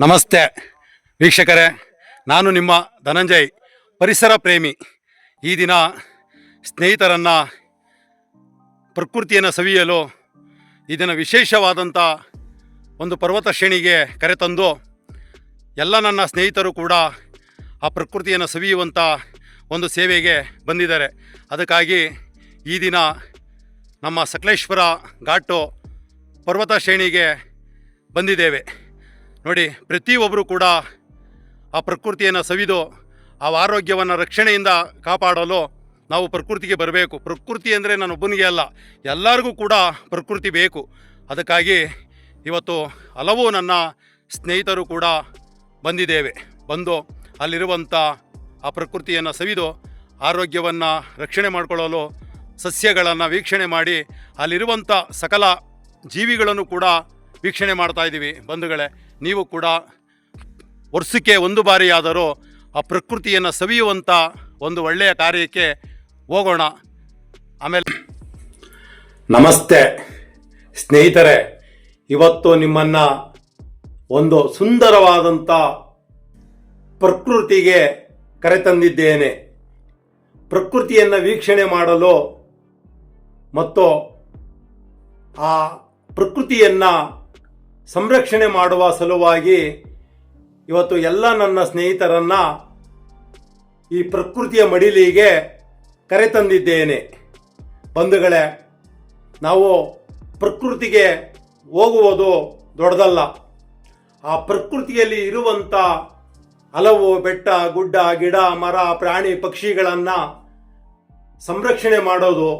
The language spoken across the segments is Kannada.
ನಮಸ್ತೆ. ವೀಕ್ಷಕರೇ, ನಾನು ನಿಮ್ಮ ಧನಂಜಯ್, ಪರಿಸರ ಪ್ರೇಮಿ. ಈ ದಿನ ಸ್ನೇಹಿತರನ್ನು, ಪ್ರಕೃತಿಯನ್ನು ಸವಿಯಲು, ಈ ದಿನ ವಿಶೇಷವಾದಂಥ ಒಂದು ಪರ್ವತ ಶ್ರೇಣಿಗೆ ಕರೆತಂದು, ಎಲ್ಲ ನನ್ನ ಸ್ನೇಹಿತರು ಕೂಡ ಆ ಪ್ರಕೃತಿಯನ್ನು ಸವಿಯುವಂಥ ಒಂದು ಸೇವೆಗೆ ಬಂದಿದ್ದಾರೆ. ಅದಕ್ಕಾಗಿ ಈ ದಿನ ನಮ್ಮ ಸಕಲೇಶ್ವರ ಘಾಟು ಪರ್ವತ ಶ್ರೇಣಿಗೆ ಬಂದಿದ್ದೇವೆ. ನೋಡಿ, ಪ್ರತಿಯೊಬ್ಬರು ಕೂಡ ಆ ಪ್ರಕೃತಿಯನ್ನು ಸವಿದು, ಆ ಆರೋಗ್ಯವನ್ನು ರಕ್ಷಣೆಯಿಂದ ಕಾಪಾಡಲು ನಾವು ಪ್ರಕೃತಿಗೆ ಬರಬೇಕು. ಪ್ರಕೃತಿ ಅಂದರೆ ನಾನು ಒಬ್ಬನಿಗೆ ಅಲ್ಲ, ಎಲ್ಲರಿಗೂ ಕೂಡ ಪ್ರಕೃತಿ ಬೇಕು. ಅದಕ್ಕಾಗಿ ಇವತ್ತು ಹಲವು ನನ್ನ ಸ್ನೇಹಿತರು ಕೂಡ ಬಂದಿದ್ದೇವೆ. ಬಂದು ಅಲ್ಲಿರುವಂಥ ಆ ಪ್ರಕೃತಿಯನ್ನು ಸವಿದು, ಆರೋಗ್ಯವನ್ನು ರಕ್ಷಣೆ ಮಾಡಿಕೊಳ್ಳಲು ಸಸ್ಯಗಳನ್ನು ವೀಕ್ಷಣೆ ಮಾಡಿ ಅಲ್ಲಿರುವಂಥ ಸಕಲ ಜೀವಿಗಳನ್ನು ಕೂಡ ವೀಕ್ಷಣೆ ಮಾಡ್ತಾ ಇದ್ದೀವಿ ಬಂಧುಗಳೇ. ನೀವು ಕೂಡ ವರ್ಷಕ್ಕೆ ಒಂದು ಬಾರಿಯಾದರೂ ಆ ಪ್ರಕೃತಿಯನ್ನು ಸವಿಯುವಂಥ ಒಂದು ಒಳ್ಳೆಯ ಕಾರ್ಯಕ್ಕೆ ಹೋಗೋಣ. ಆಮೇಲೆ ನಮಸ್ತೆ ಸ್ನೇಹಿತರೆ, ಇವತ್ತು ನಿಮ್ಮನ್ನು ಒಂದು ಸುಂದರವಾದಂಥ ಪ್ರಕೃತಿಗೆ ಕರೆತಂದಿದ್ದೇನೆ ಪ್ರಕೃತಿಯನ್ನು ವೀಕ್ಷಣೆ ಮಾಡಲು ಮತ್ತು ಆ ಪ್ರಕೃತಿಯನ್ನು ಸಂರಕ್ಷಣೆ ಮಾಡುವ ಸಲುವಾಗಿ ಇವತ್ತು ಎಲ್ಲ ನನ್ನ ಸ್ನೇಹಿತರನ್ನ ಈ ಪ್ರಕೃತಿಯ ಮಡಿಲಿಗೆ ಕರೆತಂದಿದ್ದೇನೆ ಬಂಧುಗಳೇ, ನಾವು ಪ್ರಕೃತಿಗೆ ಹೋಗುವುದು ದೊಡ್ಡದಲ್ಲ. ಆ ಪ್ರಕೃತಿಯಲ್ಲಿ ಇರುವಂಥ ಹಲವು ಬೆಟ್ಟ, ಗುಡ್ಡ, ಗಿಡ, ಮರ, ಪ್ರಾಣಿ, ಪಕ್ಷಿಗಳನ್ನು ಸಂರಕ್ಷಣೆ ಮಾಡೋದು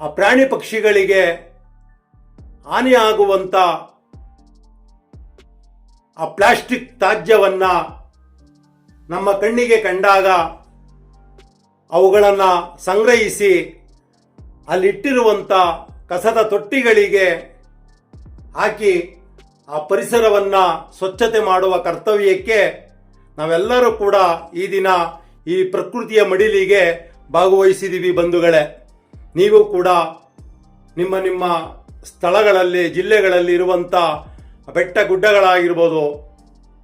ಆ ಪ್ರಾಣಿ ಪಕ್ಷಿಗಳಿಗೆ ಹಾನಿಯಾಗುವಂಥ ಆ ಪ್ಲಾಸ್ಟಿಕ್ ತ್ಯಾಜ್ಯವನ್ನು ನಮ್ಮ ಕಣ್ಣಿಗೆ ಕಂಡಾಗ ಅವುಗಳನ್ನು ಸಂಗ್ರಹಿಸಿ ಅಲ್ಲಿಟ್ಟಿರುವಂಥ ಕಸದ ತೊಟ್ಟಿಗಳಿಗೆ ಹಾಕಿ ಆ ಪರಿಸರವನ್ನು ಸ್ವಚ್ಛತೆ ಮಾಡುವ ಕರ್ತವ್ಯಕ್ಕೆ ನಾವೆಲ್ಲರೂ ಕೂಡ ಈ ದಿನ ಈ ಪ್ರಕೃತಿಯ ಮಡಿಲಿಗೆ ಭಾಗವಹಿಸಿದ್ದೀವಿ ಬಂಧುಗಳೇ. ನೀವು ಕೂಡ ನಿಮ್ಮ ನಿಮ್ಮ ಸ್ಥಳಗಳಲ್ಲಿ, ಜಿಲ್ಲೆಗಳಲ್ಲಿ ಇರುವಂಥ ಬೆಟ್ಟ ಗುಡ್ಡಗಳಾಗಿರ್ಬೋದು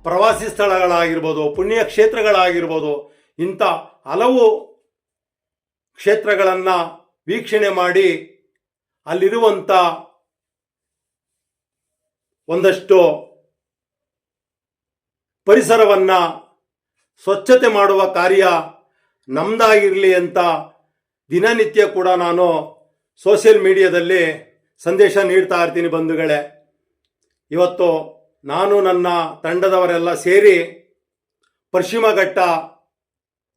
ಪ್ರವಾಸಿ ಸ್ಥಳಗಳಾಗಿರ್ಬೋದು, ಪುಣ್ಯ ಕ್ಷೇತ್ರಗಳಾಗಿರ್ಬೋದು, ಇಂಥ ಹಲವು ಕ್ಷೇತ್ರಗಳನ್ನು ವೀಕ್ಷಣೆ ಮಾಡಿ ಅಲ್ಲಿರುವಂಥ ಒಂದಷ್ಟು ಪರಿಸರವನ್ನು ಸ್ವಚ್ಛತೆ ಮಾಡುವ ಕಾರ್ಯ ನಮ್ದಾಗಿರಲಿ ಅಂತ ದಿನನಿತ್ಯ ಕೂಡ ನಾನು ಸೋಷಿಯಲ್ ಮೀಡಿಯಾದಲ್ಲಿ ಸಂದೇಶ ನೀಡ್ತಾ ಇರ್ತೀನಿ ಬಂಧುಗಳೇ. ಇವತ್ತು ನಾನು, ನನ್ನ ತಂಡದವರೆಲ್ಲ ಸೇರಿ ಪಶ್ಚಿಮ ಘಟ್ಟ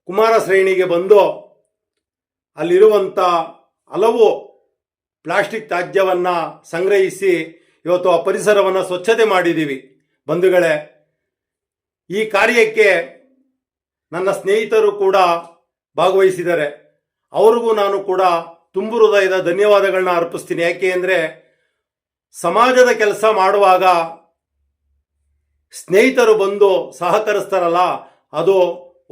ಕುಮಾರ ಬಂದು ಅಲ್ಲಿರುವಂಥ ಹಲವು ಪ್ಲಾಸ್ಟಿಕ್ ತ್ಯಾಜ್ಯವನ್ನು ಸಂಗ್ರಹಿಸಿ ಇವತ್ತು ಆ ಪರಿಸರವನ್ನು ಸ್ವಚ್ಛತೆ ಮಾಡಿದ್ದೀವಿ. ಬಂಧುಗಳೇ, ಈ ಕಾರ್ಯಕ್ಕೆ ನನ್ನ ಸ್ನೇಹಿತರು ಕೂಡ ಭಾಗವಹಿಸಿದ್ದಾರೆ. ಅವ್ರಿಗೂ ನಾನು ಕೂಡ ತುಂಬು ಹೃದಯದ ಧನ್ಯವಾದಗಳನ್ನ ಅರ್ಪಿಸ್ತೀನಿ. ಯಾಕೆ ಅಂದರೆ ಸಮಾಜದ ಕೆಲಸ ಮಾಡುವಾಗ ಸ್ನೇಹಿತರು ಬಂದು ಸಹಕರಿಸ್ತಾರಲ್ಲ, ಅದು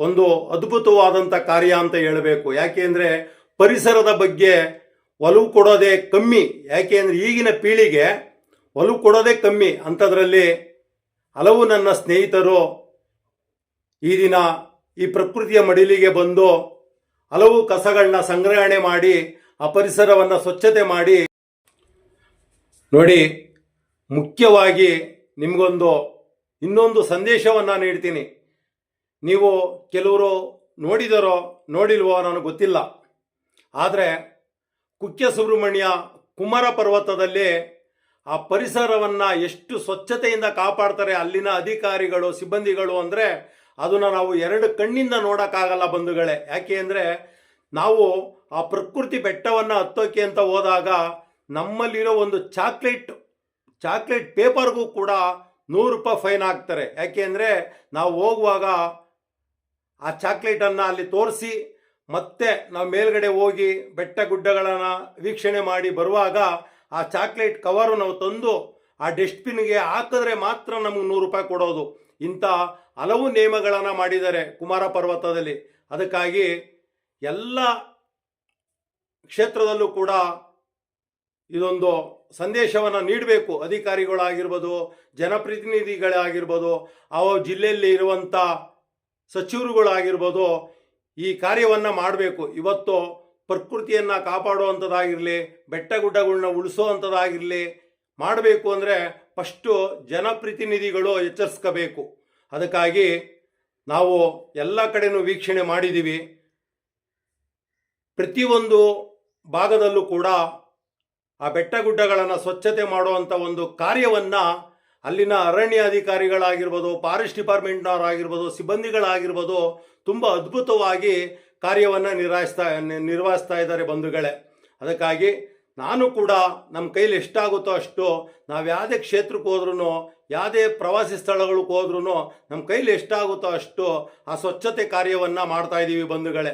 ಒಂದು ಅದ್ಭುತವಾದಂಥ ಕಾರ್ಯ ಅಂತ ಹೇಳಬೇಕು. ಯಾಕೆ ಅಂದರೆ ಪರಿಸರದ ಬಗ್ಗೆ ಒಲವು ಕೊಡೋದೇ ಕಮ್ಮಿ. ಯಾಕೆ ಅಂದರೆ ಈಗಿನ ಪೀಳಿಗೆ ಒಲವು ಕೊಡೋದೇ ಕಮ್ಮಿ. ಅಂಥದ್ರಲ್ಲಿ ಹಲವು ನನ್ನ ಸ್ನೇಹಿತರು ಈ ದಿನ ಈ ಪ್ರಕೃತಿಯ ಮಡಿಲಿಗೆ ಬಂದು ಹಲವು ಕಸಗಳನ್ನ ಸಂಗ್ರಹಣೆ ಮಾಡಿ ಆ ಪರಿಸರವನ್ನು ಸ್ವಚ್ಛತೆ ಮಾಡಿ. ನೋಡಿ, ಮುಖ್ಯವಾಗಿ ನಿಮಗೊಂದು, ಇನ್ನೊಂದು ಸಂದೇಶವನ್ನು ನೀಡ್ತೀನಿ. ನೀವು ಕೆಲವರು ನೋಡಿದರೋ, ನೋಡಿಲ್ವೋ ನನಗೆ ಗೊತ್ತಿಲ್ಲ. ಆದರೆ ಕುಕ್ಕೆ ಸುಬ್ರಹ್ಮಣ್ಯ ಕುಮಾರ ಪರ್ವತದಲ್ಲಿ ಆ ಪರಿಸರವನ್ನು ಎಷ್ಟು ಸ್ವಚ್ಛತೆಯಿಂದ ಕಾಪಾಡ್ತಾರೆ ಅಲ್ಲಿನ ಅಧಿಕಾರಿಗಳು, ಸಿಬ್ಬಂದಿಗಳು ಅಂದರೆ, ಅದನ್ನು ನಾವು ಎರಡು ಕಣ್ಣಿಂದ ನೋಡೋಕ್ಕಾಗಲ್ಲ ಬಂಧುಗಳೇ. ಯಾಕೆ ಅಂದರೆ ನಾವು ಆ ಪ್ರಕೃತಿ ಬೆಟ್ಟವನ್ನು ಹತ್ತೋಕೆ ಅಂತ ಹೋದಾಗ ನಮ್ಮಲ್ಲಿರೋ ಒಂದು ಚಾಕ್ಲೇಟ್ ಚಾಕ್ಲೇಟ್ ಪೇಪರ್ಗೂ ಕೂಡ ನೂರು ರೂಪಾಯಿ ಫೈನ್ ಹಾಕ್ತಾರೆ ಯಾಕೆ ಅಂದರೆ ನಾವು ಹೋಗುವಾಗ ಆ ಚಾಕ್ಲೇಟನ್ನು ಅಲ್ಲಿ ತೋರಿಸಿ ಮತ್ತೆ ನಾವು ಮೇಲ್ಗಡೆ ಹೋಗಿ ಬೆಟ್ಟ ಗುಡ್ಡಗಳನ್ನು ವೀಕ್ಷಣೆ ಮಾಡಿ ಬರುವಾಗ ಆ ಚಾಕ್ಲೇಟ್ ಕವರು ನಾವು ತಂದು ಆ ಡಸ್ಟ್ಬಿನ್ಗೆ ಹಾಕಿದ್ರೆ ಮಾತ್ರ ನಮಗೆ ನೂರು ರೂಪಾಯಿ ಕೊಡೋದು. ಇಂಥ ಹಲವು ನಿಯಮಗಳನ್ನು ಮಾಡಿದ್ದಾರೆ ಕುಮಾರ ಪರ್ವತದಲ್ಲಿ. ಅದಕ್ಕಾಗಿ ಎಲ್ಲ ಕ್ಷೇತ್ರದಲ್ಲೂ ಕೂಡ ಇದೊಂದು ಸಂದೇಶವನ್ನು ನೀಡಬೇಕು. ಅಧಿಕಾರಿಗಳಾಗಿರ್ಬೋದು, ಜನಪ್ರತಿನಿಧಿಗಳಾಗಿರ್ಬೋದು, ಆ ಜಿಲ್ಲೆಯಲ್ಲಿ ಇರುವಂಥ ಸಚಿವರುಗಳಾಗಿರ್ಬೋದು ಈ ಕಾರ್ಯವನ್ನು ಮಾಡಬೇಕು. ಇವತ್ತು ಪ್ರಕೃತಿಯನ್ನು ಕಾಪಾಡುವಂಥದ್ದಾಗಿರಲಿ ಬೆಟ್ಟ ಗುಡ್ಡಗಳನ್ನ ಉಳಿಸೋವಂಥದ್ದಾಗಿರಲಿ ಮಾಡಬೇಕು ಅಂದರೆ ಫಸ್ಟು ಜನಪ್ರತಿನಿಧಿಗಳು ಎಚ್ಚರಿಸ್ಕೋಬೇಕು. ಅದಕ್ಕಾಗಿ ನಾವು ಎಲ್ಲ ಕಡೆಯೂ ವೀಕ್ಷಣೆ ಮಾಡಿದ್ದೀವಿ. ಪ್ರತಿಯೊಂದು ಭಾಗದಲ್ಲೂ ಕೂಡ ಆ ಬೆಟ್ಟ ಗುಡ್ಡಗಳನ್ನು ಸ್ವಚ್ಛತೆ ಮಾಡುವಂಥ ಒಂದು ಕಾರ್ಯವನ್ನು ಅಲ್ಲಿನ ಅರಣ್ಯ ಅಧಿಕಾರಿಗಳಾಗಿರ್ಬೋದು ಫಾರೆಸ್ಟ್ ಡಿಪಾರ್ಟ್ಮೆಂಟ್ನವರಾಗಿರ್ಬೋದು ಸಿಬ್ಬಂದಿಗಳಾಗಿರ್ಬೋದು ತುಂಬ ಅದ್ಭುತವಾಗಿ ಕಾರ್ಯವನ್ನು ನಿರ್ವಹಿಸ್ತಾ ನಿ- ನಿರ್ವಹಿಸ್ತಾ ಇದ್ದಾರೆ ಬಂಧುಗಳೇ. ಅದಕ್ಕಾಗಿ ನಾನು ಕೂಡ ನಮ್ಮ ಕೈಲಿ ಎಷ್ಟಾಗುತ್ತೋ ಅಷ್ಟು ನಾವು ಯಾವುದೇ ಕ್ಷೇತ್ರಕ್ಕೆ ಹೋದ್ರೂ ಯಾವುದೇ ಪ್ರವಾಸಿ ಸ್ಥಳಗಳಿಗೆ ಹೋದ್ರೂ ನಮ್ಮ ಕೈಲಿ ಎಷ್ಟಾಗುತ್ತೋ ಅಷ್ಟು ಆ ಸ್ವಚ್ಛತೆ ಕಾರ್ಯವನ್ನು ಮಾಡ್ತಾಯಿದ್ದೀವಿ ಬಂಧುಗಳೇ.